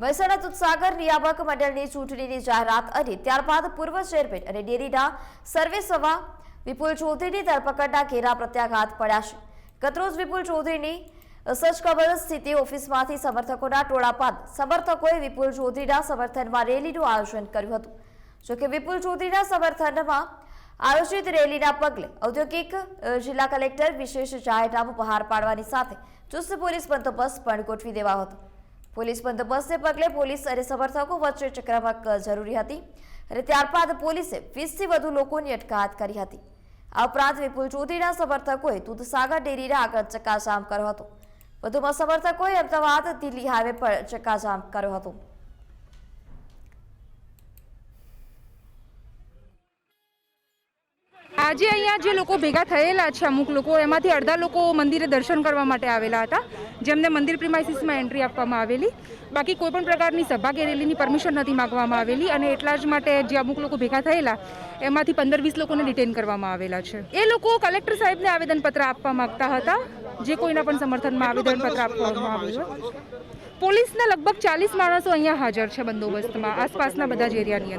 મહેસાણા દૂધસાગર, નિયામક મંડળની ચૂંટણીની જાહેરાત અને ત્યારબાદ પૂર્વ ચેરમેન અને ડેરીના સર્વે સભા વિપુલ ચૌધરીની ધરપકડના ઘેરા પ્રત્યાઘાત પડ્યા છે. ગતરોજ વિપુલ ચૌધરીની સચકબર સ્થિતિ ઓફિસમાંથી સમર્થકોના ટોળા બાદ સમર્થકોએ વિપુલ ચૌધરીના સમર્થનમાં રેલીનું આયોજન કર્યું હતું. જોકે વિપુલ ચૌધરીના સમર્થનમાં આયોજિત રેલીના પગલે ઔદ્યોગિક જિલ્લા કલેક્ટર વિશેષ જાહેરનામું બહાર પાડવાની સાથે ચુસ્ત પોલીસ બંદોબસ્ત પણ ગોઠવી દેવાયો હતો. પોલીસ બંદોબસ્તને પગલે પોલીસ અને સમર્થકો વચ્ચે ચક્રવાક જરૂરી હતી અને ત્યારબાદ પોલીસે વીસથી વધુ લોકોની અટકાયત કરી હતી. આ ઉપરાંત વિપુલ ચૌધરીના સમર્થકોએ દૂધસાગર ડેરીના આગળ ચક્કાજામ કર્યો હતો. વધુમાં સમર્થકોએ અમદાવાદ દિલ્હી હાઈવે પર ચક્કાજામ કર્યો હતો. આજે અહીંયા જે લોકો ભેગા થયેલા છે અમુક લોકો એમાંથી અડધા લોકો મંદિરે દર્શન કરવા માટે આવેલા હતા જેમને મંદિર પ્રિમાઇસીસમાં એન્ટ્રી આપવામાં આવેલી. બાકી કોઈ પણ પ્રકારની સભા કે રેલીની પરમિશન નથી માગવામાં આવેલી અને એટલા જ માટે જે અમુક લોકો ભેગા થયેલા એમાંથી પંદર વીસ લોકોને ડિટેન કરવામાં આવેલા છે. એ લોકો કલેક્ટર સાહેબને આવેદનપત્ર આપવા માગતા હતા જે કોઈના પણ સમર્થનમાં આવેદનપત્ર આપવામાં આવ્યું પોલીસના લગભગ ચાલીસ માણસો અહીંયા હાજર છે બંદોબસ્તમાં આસપાસના બધા જ એરિયાની અંદર.